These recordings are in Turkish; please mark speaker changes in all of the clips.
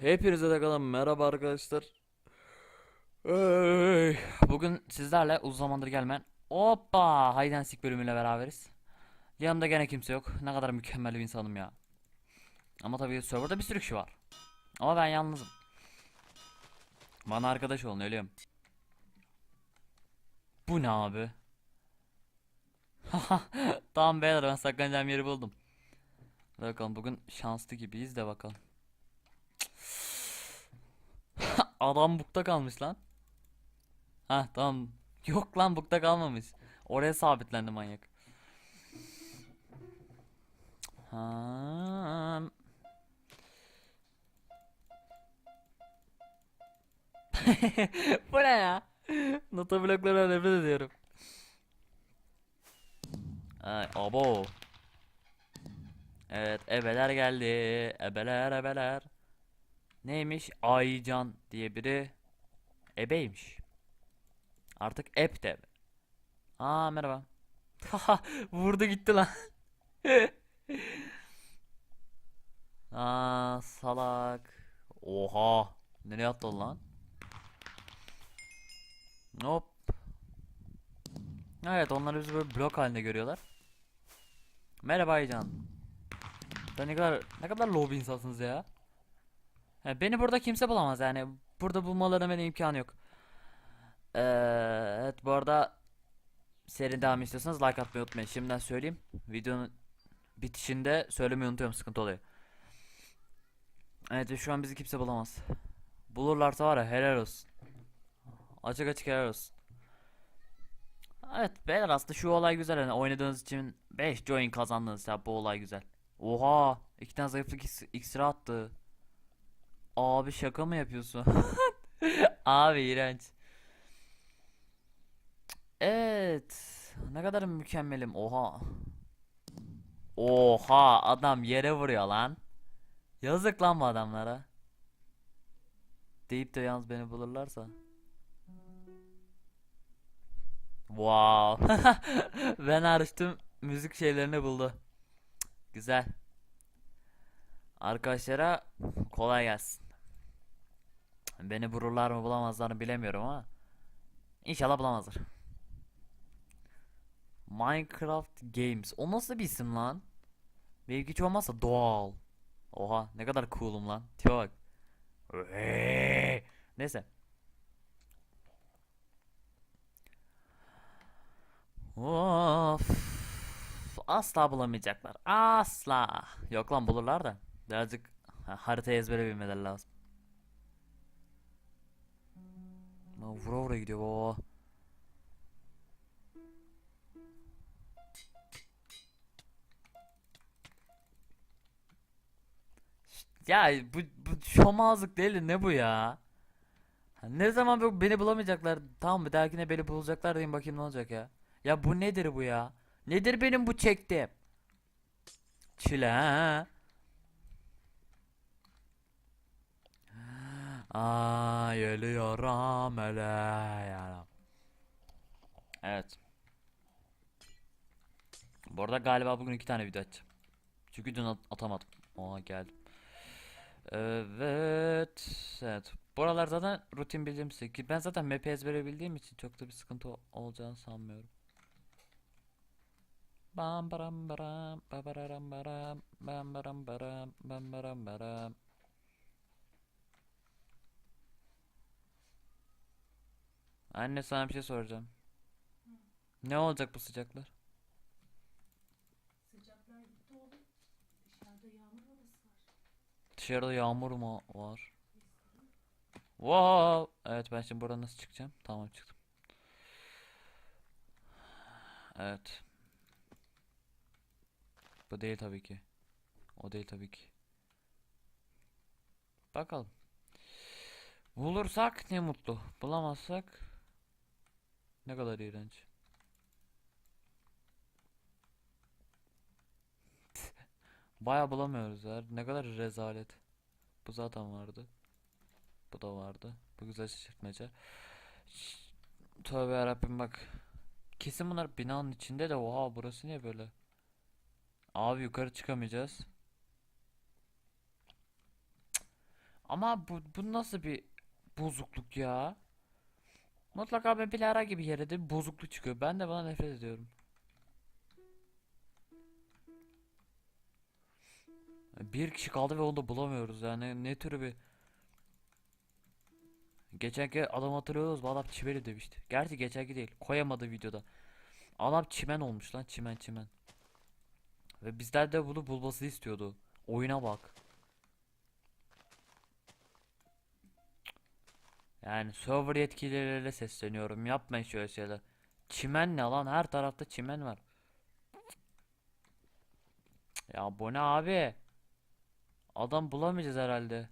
Speaker 1: Hepinize de kalan merhaba arkadaşlar. Ey, Bugün sizlerle uzun zamandır gelmeyen Hoppa Seek bölümüyle beraberiz. Yanımda gene kimse yok. Ne kadar mükemmel bir insanım ya. Ama tabii serverda bir sürü kişi var. Ama ben yalnızım. Bana arkadaş olun ölüyorum. Bu ne abi? tamam beyler ben saklanacağım yeri buldum. Bakalım bugün şanslı gibiyiz de bakalım. Adam bukta kalmış lan. Ha tamam. Yok lan bukta kalmamış. Oraya sabitlendi manyak. Ha. Bu ne ya? Nota bloklarına nefret ediyorum. Ay, abo. Evet, ebeler geldi. Ebeler, ebeler. Neymiş? Aycan diye biri ebeymiş. Artık ep de ebe. Aa merhaba. Vurdu gitti lan. Aa salak. Oha. Nereye attı lan? Hop. Evet onlar bizi böyle blok halinde görüyorlar. Merhaba Aycan. Sen ne kadar ne kadar low bir insansınız ya. Ya beni burada kimse bulamaz yani. Burada bulmalarına benim imkanı yok. Ee, evet bu arada seri devam istiyorsanız like atmayı unutmayın. Şimdiden söyleyeyim. Videonun bitişinde söylemeyi unutuyorum sıkıntı oluyor. Evet şu an bizi kimse bulamaz. Bulurlarsa var ya helal olsun. Açık açık helal olsun. Evet beyler aslında şu olay güzel hani oynadığınız için 5 join kazandınız ya bu olay güzel. Oha iki tane zayıflık iks- iksiri attı. Abi şaka mı yapıyorsun? Abi iğrenç. Evet. Ne kadar mükemmelim. Oha. Oha adam yere vuruyor lan. Yazık lan bu adamlara. Deyip de yalnız beni bulurlarsa. Wow. ben hariç müzik şeylerini buldu. Güzel. Arkadaşlara kolay gelsin. Beni vururlar mı bulamazlar mı bilemiyorum ama İnşallah bulamazlar. Minecraft Games. O nasıl bir isim lan? Belki hiç olmazsa doğal. Oha ne kadar cool'um lan. Tipe bak. Neyse. Of. Asla bulamayacaklar. Asla. Yok lan bulurlar da. Birazcık ha, harita ezbere bilmeleri lazım. Lan vura vura gidiyor baba. Ya bu, bu şomazlık değil de ne bu ya? Ne zaman beni bulamayacaklar. Tamam bir dahakine beni bulacaklar diyeyim bakayım ne olacak ya. Ya bu nedir bu ya? Nedir benim bu çektiğim? Çile ha? Aa geliyorum hele ya. Evet. Bu arada galiba bugün iki tane video atacağım. Çünkü dün at- atamadım. Oha geldim. Evet. Evet. Buralar zaten rutin bildiğim şey. Ki Ben zaten map'i ezbere için çok da bir sıkıntı ol- olacağını sanmıyorum. Bam baram baram babararam baram bam baram baram bam baram baram Anne sana bir şey soracağım. Ne olacak bu sıcaklar?
Speaker 2: Sıcaklar gitti oğlum. Dışarıda yağmur havası var.
Speaker 1: Dışarıda yağmur mu var? Wow. Evet ben şimdi buradan nasıl çıkacağım? Tamam çıktım. Evet. Bu değil tabii ki. O değil tabii ki. Bakalım. Bulursak ne mutlu. Bulamazsak ne kadar iğrenç. Baya bulamıyoruz ya. Ne kadar rezalet. Bu zaten vardı. Bu da vardı. Bu güzel şaşırtmaca. Tövbe yarabbim bak. Kesin bunlar binanın içinde de oha burası niye böyle? Abi yukarı çıkamayacağız. Ama bu, bu nasıl bir bozukluk ya? Mutlaka ben bir ara gibi yere de bir bozukluk çıkıyor. Ben de bana nefret ediyorum. Bir kişi kaldı ve onu da bulamıyoruz yani ne türü bir Geçenki adam hatırlıyoruz bu adam çimeni demişti. Gerçi geçenki değil koyamadı videoda. Adam çimen olmuş lan çimen çimen. Ve bizler de bunu bulması istiyordu. Oyuna bak. Yani server yetkilileriyle sesleniyorum. Yapmayın şöyle şeyler. Çimen ne lan? Her tarafta çimen var. Ya bu ne abi? Adam bulamayacağız herhalde.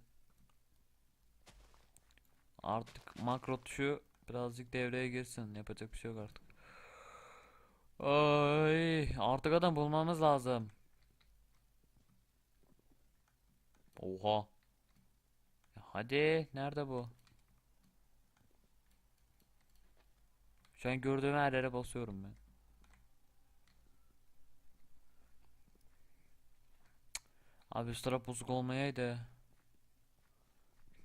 Speaker 1: Artık makro tuşu birazcık devreye girsin. Yapacak bir şey yok artık. Ay, artık adam bulmamız lazım. Oha. Hadi, nerede bu? Şu an gördüğüm her yere basıyorum ben. Abi üst taraf bozuk olmayaydı.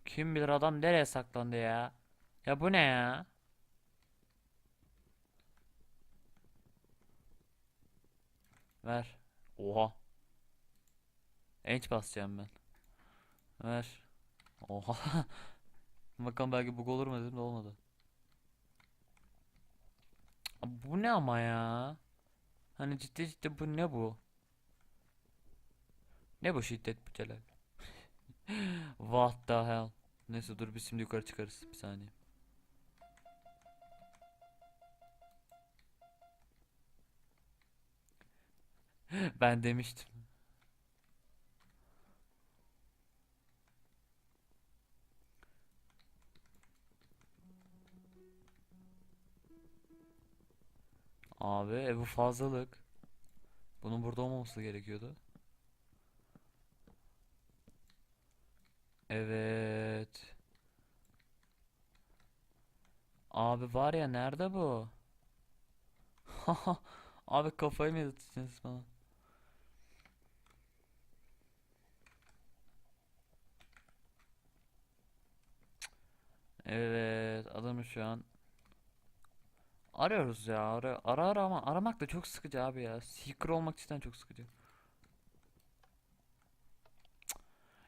Speaker 1: Kim bilir adam nereye saklandı ya? Ya bu ne ya? Ver. Oha. Enç basacağım ben. Ver. Oha. Bakalım belki bug olur mu dedim de olmadı. Bu ne ama ya? Hani ciddi ciddi bu ne bu? Ne bu şiddet bu Celal? What the hell? Neyse dur biz şimdi yukarı çıkarız. Bir saniye. Ben demiştim. Abi e bu fazlalık. Bunun burada olmaması gerekiyordu. Evet. Abi var ya nerede bu? Abi kafayı mı yedirteceksiniz bana? Evet adamı şu an arıyoruz ya ara ara ama aramak da çok sıkıcı abi ya. Seeker olmak cidden çok sıkıcı.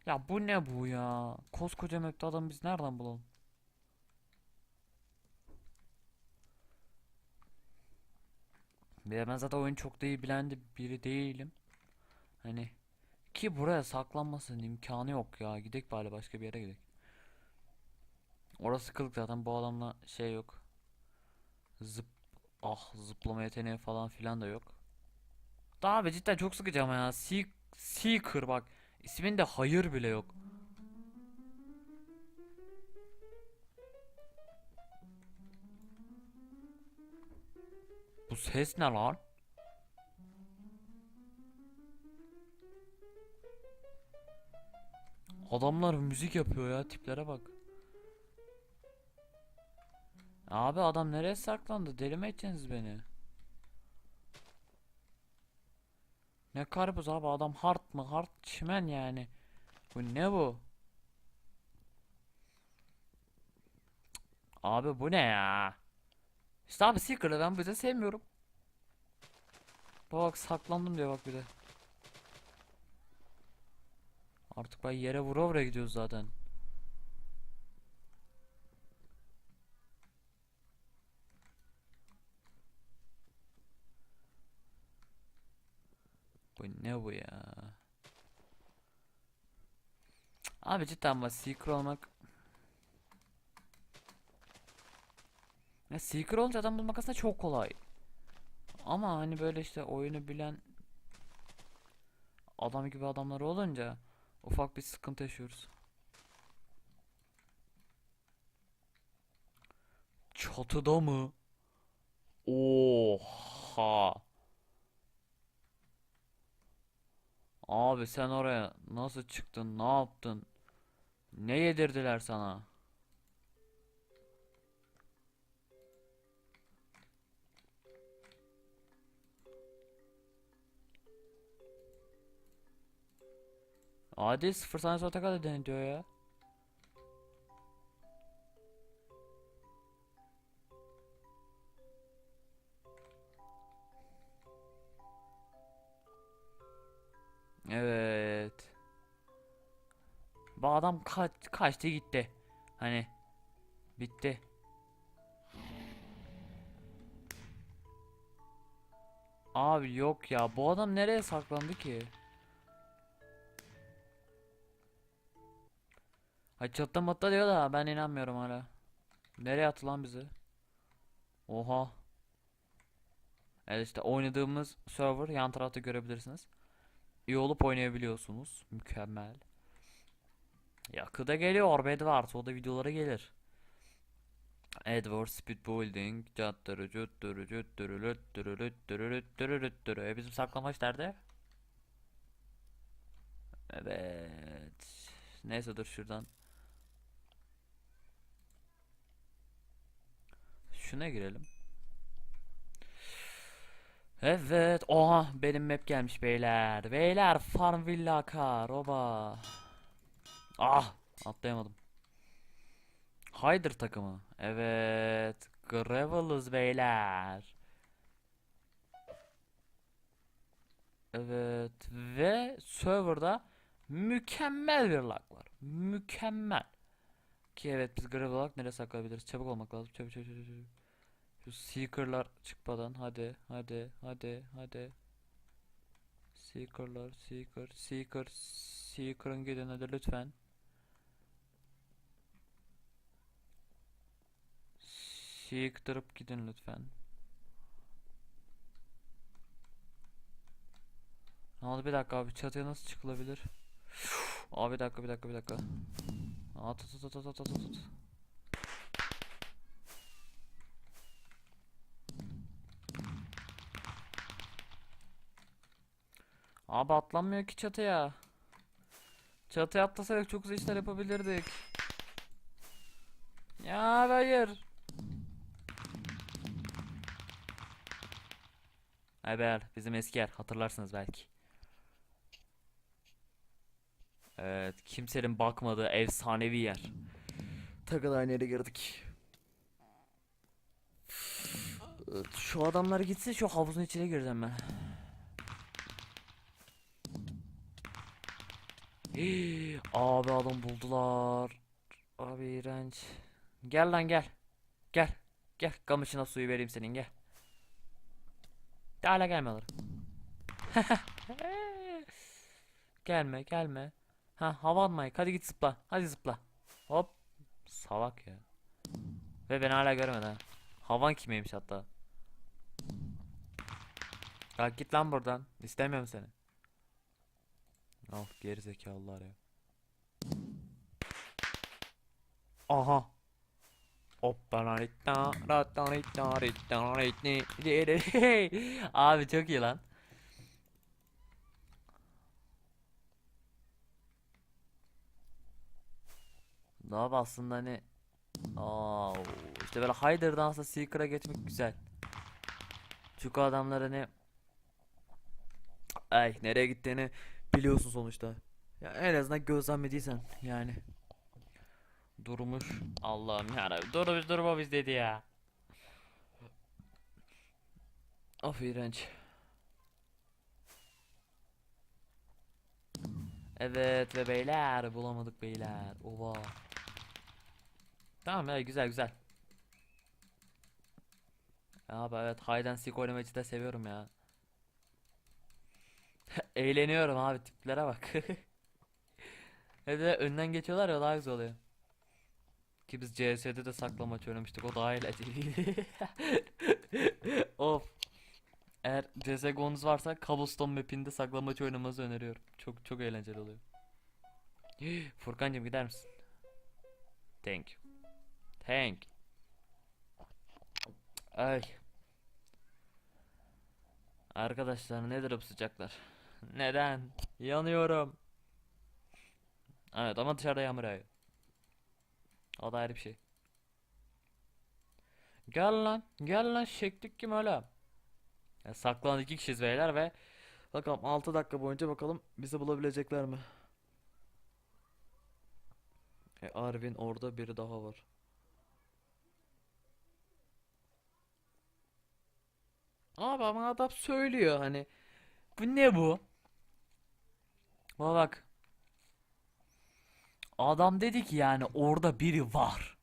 Speaker 1: Ya bu ne bu ya? Koskoca map'te adamı biz nereden bulalım? Ben zaten oyunu çok da iyi bilen de biri değilim. Hani ki buraya saklanmasının imkanı yok ya. Gidek bari başka bir yere gidek. Orası kılık zaten. Bu adamla şey yok. Zıp ah zıplama yeteneği falan filan da yok. Daha abi cidden çok sıkıcı ama ya. Seek, Seeker bak. İsminde hayır bile yok. Bu ses ne lan? Adamlar müzik yapıyor ya tiplere bak. Abi adam nereye saklandı? Deli mi edeceksiniz beni? Ne karpuz abi adam hard mı? Hard çimen yani. Bu ne bu? Abi bu ne ya? İşte abi Seeker'ı ben bize sevmiyorum. Bak saklandım diyor bak bir de. Artık ben yere vura vura gidiyoruz zaten. Bu ne bu ya? Abi cidden ama Seeker olmak Ya Seeker olunca adam bulmak aslında çok kolay. Ama hani böyle işte oyunu bilen adam gibi adamlar olunca ufak bir sıkıntı yaşıyoruz. Çatıda mı? Oha. Abi sen oraya nasıl çıktın? Ne yaptın? Ne yedirdiler sana? Hadi sıfır saniye sonra tekrar dene diyor ya. Evet. Bu adam kaç kaçtı gitti. Hani bitti. Abi yok ya. Bu adam nereye saklandı ki? Ay çatta matta diyor da ben inanmıyorum hala. Nereye attı lan bizi? Oha. Evet işte oynadığımız server yan tarafta görebilirsiniz. İyi olup oynayabiliyorsunuz. Mükemmel. Yakında geliyor Bedwars. O da videolara gelir. Edward Speed Building. E bizim saklamaç nerede? Evet. Neyse dur şuradan. Şuna girelim. Evet. Oha benim map gelmiş beyler. Beyler Farmville Akar. Oba. Ah atlayamadım. Hyder takımı. Evet. Gravel'ız beyler. Evet. Ve serverda mükemmel bir lag var. Mükemmel. Ki evet biz Gravel olarak nereye saklayabiliriz? Çabuk olmak lazım. Çabuk çabuk çabuk çabuk. Şu Seeker'lar çıkmadan. Hadi hadi hadi hadi. Seeker'lar Seeker Seeker Seeker'ın gidin hadi lütfen. Seeker'ıp gidin lütfen. Ne oldu bir dakika abi çatıya nasıl çıkılabilir? Abi bir dakika bir dakika bir dakika. Aa tut tut tut tut tut tut. Abi atlanmıyor ki çatıya. Çatıya atlasaydık çok güzel işler yapabilirdik. Ya hayır. Haber bizim eski yer hatırlarsınız belki. Evet kimsenin bakmadığı efsanevi yer. Takıl aynı yere girdik. Şu adamlar gitsin şu havuzun içine gireceğim ben. Abi adam buldular. Abi iğrenç. Gel lan gel. Gel. Gel kamışına suyu vereyim senin gel. De hala gelme alırım. gelme gelme. Ha hava atmayı hadi git zıpla. Hadi zıpla. Hop. Salak ya. Ve ben hala görmedi ha. Havan kimeymiş hatta. Kalk git lan buradan. İstemiyorum seni. Al geri zekalılar ya. Aha. Abi çok iyi lan. Daha aslında hani Aa, işte böyle Hyder'dan aslında Seeker'a geçmek güzel. Çünkü adamlar hani Ay nereye gittiğini biliyorsun sonuçta. Ya en azından gözlemlediysen yani. Durmuş. Allah'ım yarabbim. Durmuş durmamış dedi ya. Of iğrenç. Evet ve beyler bulamadık beyler. Ova. Tamam ya güzel güzel. Abi evet and seek oynamayı cidden seviyorum ya. Eğleniyorum abi tiplere bak. Hem de önden geçiyorlar ya daha güzel oluyor. Ki biz CS'de de saklamaç oynamıştık o daha eğlenceliydi. of. Eğer CSGO'nuz varsa Cobblestone map'inde saklamaç oynamanızı öneriyorum. Çok çok eğlenceli oluyor. Furkancığım gider misin? Thank you. Thank. Ay. Arkadaşlar nedir bu sıcaklar? Neden? Yanıyorum. Evet ama dışarıda yağmur yağıyor. O da ayrı bir şey. Gel lan. Gel lan şeklik kim öyle? Ya saklanan iki kişiyiz beyler ve bakalım 6 dakika boyunca bakalım bizi bulabilecekler mi? E Arvin orada biri daha var. Abi ama adam söylüyor hani bu ne bu? Bak bak. Adam dedi ki yani orada biri var.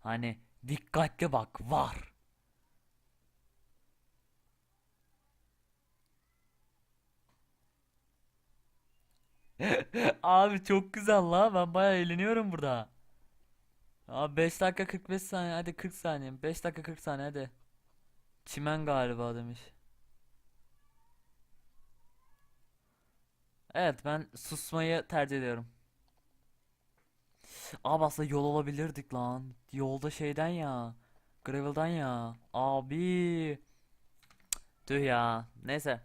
Speaker 1: Hani dikkatli bak var. Abi çok güzel la ben baya eğleniyorum burada. Abi 5 dakika 45 saniye hadi 40 saniye 5 dakika 40 saniye hadi. Çimen galiba demiş. Evet ben susmayı tercih ediyorum. Abi aslında yol olabilirdik lan. Yolda şeyden ya. Gravel'dan ya. Abi. Tüh ya. Neyse.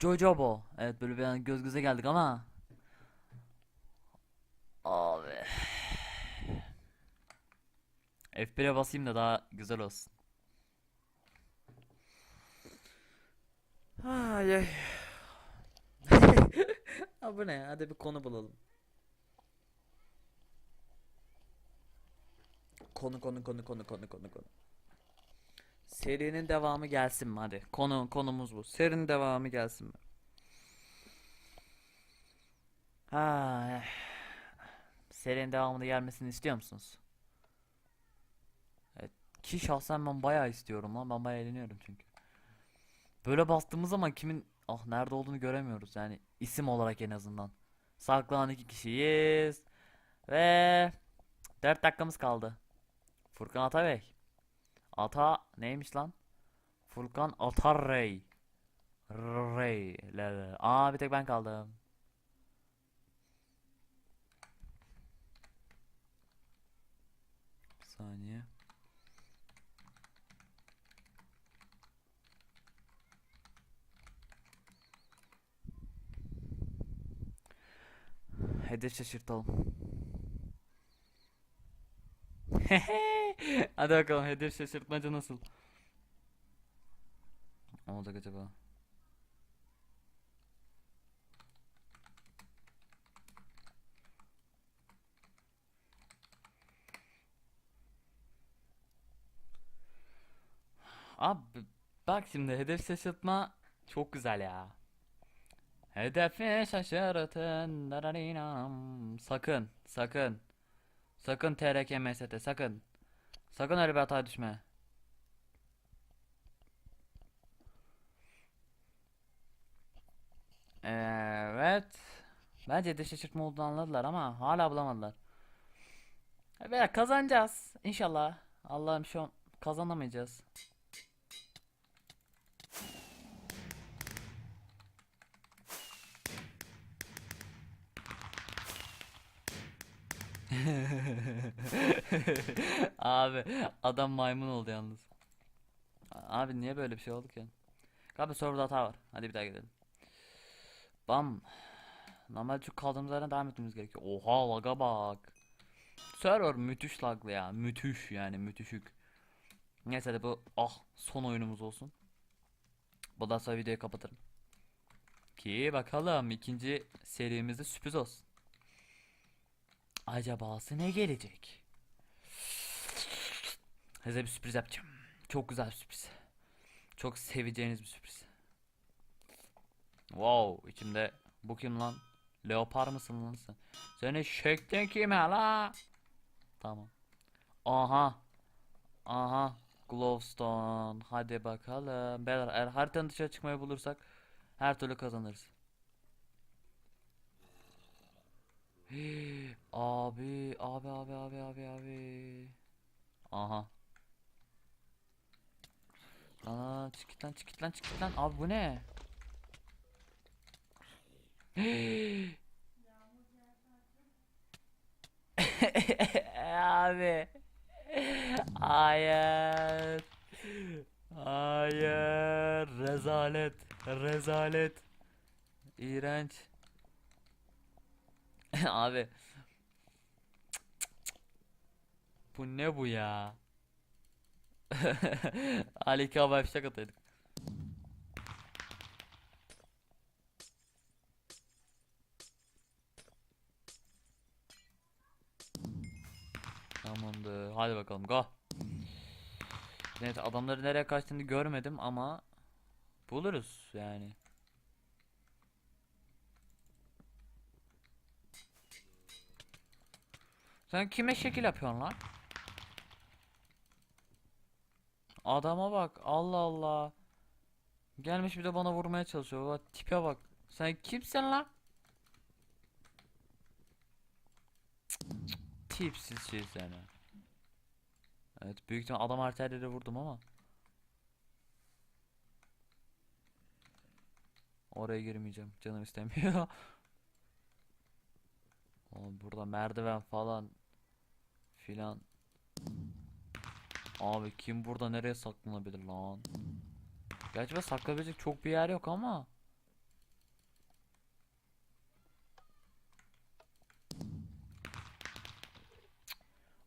Speaker 1: Jojobo. Evet böyle bir an göz göze geldik ama. Abi. F1'e basayım da daha güzel olsun. Ay ay. Ha bu ne? Hadi bir konu bulalım. Konu konu konu konu konu konu konu. Serinin devamı gelsin mi hadi. Konu konumuz bu. Serinin devamı gelsin mi? Ha. eh. Serinin devamını gelmesini istiyor musunuz? Evet. Ki şahsen ben bayağı istiyorum lan. Ben bayağı eğleniyorum çünkü. Böyle bastığımız zaman kimin ah nerede olduğunu göremiyoruz yani isim olarak en azından. Saklanan iki kişiyiz ve 4 dakikamız kaldı. Furkan Atabey. Ata neymiş lan? Furkan Atarrey. Rey. Aa bir tek ben kaldım. Bir saniye. Hedef şaşırtalım. Hadi bakalım hedef şaşırtmaca nasıl? Ne olacak acaba? Abi bak şimdi hedef şaşırtma çok güzel ya. Hedefi şaşırtın. dararinam. Sakın, sakın. Sakın TRK MST, sakın. Sakın öyle bir hataya düşme. Evet. Bence de şaşırtma olduğunu anladılar ama hala bulamadılar. Evet kazanacağız. İnşallah. Allah'ım şu an kazanamayacağız. Abi adam maymun oldu yalnız. Abi niye böyle bir şey oldu ki? Abi serverda hata var. Hadi bir daha gidelim. Bam. Normal şu kaldığımız yerden devam etmemiz gerekiyor. Oha laga bak. Server müthiş laglı ya. Müthiş yani müthişük. Neyse hadi bu ah son oyunumuz olsun. Bundan sonra videoyu kapatırım. Ki bakalım ikinci serimizde sürpriz olsun. Acabası ne gelecek? Size bir sürpriz yapacağım. Çok güzel bir sürpriz. Çok seveceğiniz bir sürpriz. Wow, içimde bu kim lan? Leopar mısın lan sen? Senin şeklin kime la? Tamam. Aha. Aha. Glowstone. Hadi bakalım. Beyler eğer haritanın dışarı çıkmayı bulursak her türlü kazanırız. Abi, abi, abi, abi, abi, abi. Aha. Lan, çık git lan. Abi bu ne? Abi. Hayır. Hayır. Rezalet. Rezalet. İğrenç. Abi. Bu ne bu ya? Ali Kaba fişek ataydık. Tamamdır. Hadi bakalım go. Evet adamları nereye kaçtığını görmedim ama buluruz yani. Sen kime şekil yapıyorsun lan? Adama bak. Allah Allah. Gelmiş bir de bana vurmaya çalışıyor. Bak tipe bak. Sen kimsin lan? Tipsiz şey seni. Evet büyük ihtimal adam arterleri vurdum ama. Oraya girmeyeceğim. Canım istemiyor. Oğlum burada merdiven falan filan. Abi kim burada nereye saklanabilir lan? Gerçi ben saklanabilecek çok bir yer yok ama.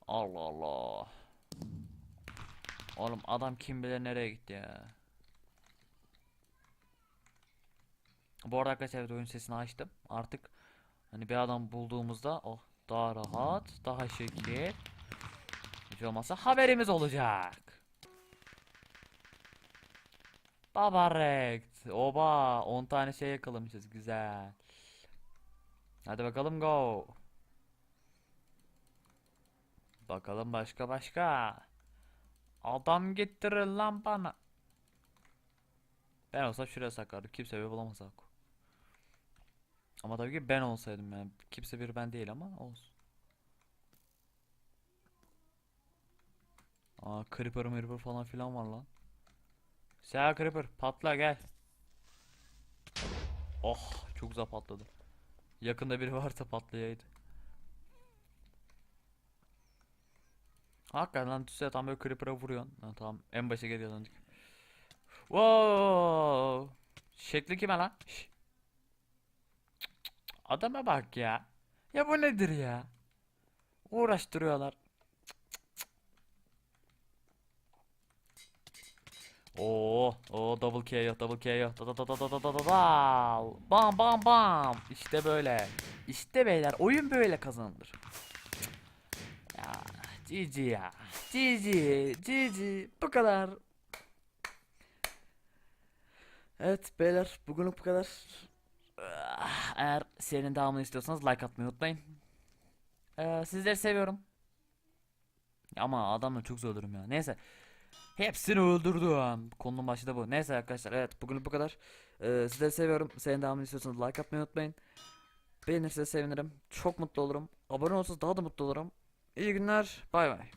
Speaker 1: Allah Allah. Oğlum adam kim bilir nereye gitti ya. Bu arada arkadaşlar oyun sesini açtım. Artık hani bir adam bulduğumuzda oh daha rahat, daha şekil. Hiç olmazsa haberimiz olacak. Baba rekt. Oba 10 tane şey yakalamışız güzel. Hadi bakalım go. Bakalım başka başka. Adam getirir lan bana. Ben olsam şuraya saklardım. Kimse beni bulamaz Haku. Ama tabii ki ben olsaydım yani. Kimse bir ben değil ama olsun. Aa Creeper Creeper falan filan var lan. Seha Creeper patla gel. Oh çok güzel patladı. Yakında biri varsa patlayaydı. Hakikaten lan düşse tam böyle Creeper'a vuruyorsun. Lan tamam en başa geri döndük. Wow. Şekli kime lan? Şş. Adama bak ya. Ya bu nedir ya? Uğraştırıyorlar. Oo, o double KO, double KO. Da da da da da da da da da. Bam bam bam. İşte böyle. İşte beyler, oyun böyle kazanılır. Ya, GG ya. GG, GG. Bu kadar. Evet beyler, bugünlük bu kadar. Ah, Eğer serinin devamını istiyorsanız like atmayı unutmayın. Ee, sizleri seviyorum. Ama adamla çok zor olurum ya. Neyse. Hepsini öldürdüm. Konunun başı da bu. Neyse arkadaşlar evet bugün bu kadar. Ee, sizleri seviyorum. Senin devamını istiyorsanız like atmayı unutmayın. Beğenirseniz sevinirim. Çok mutlu olurum. Abone olursanız daha da mutlu olurum. İyi günler. Bay bay.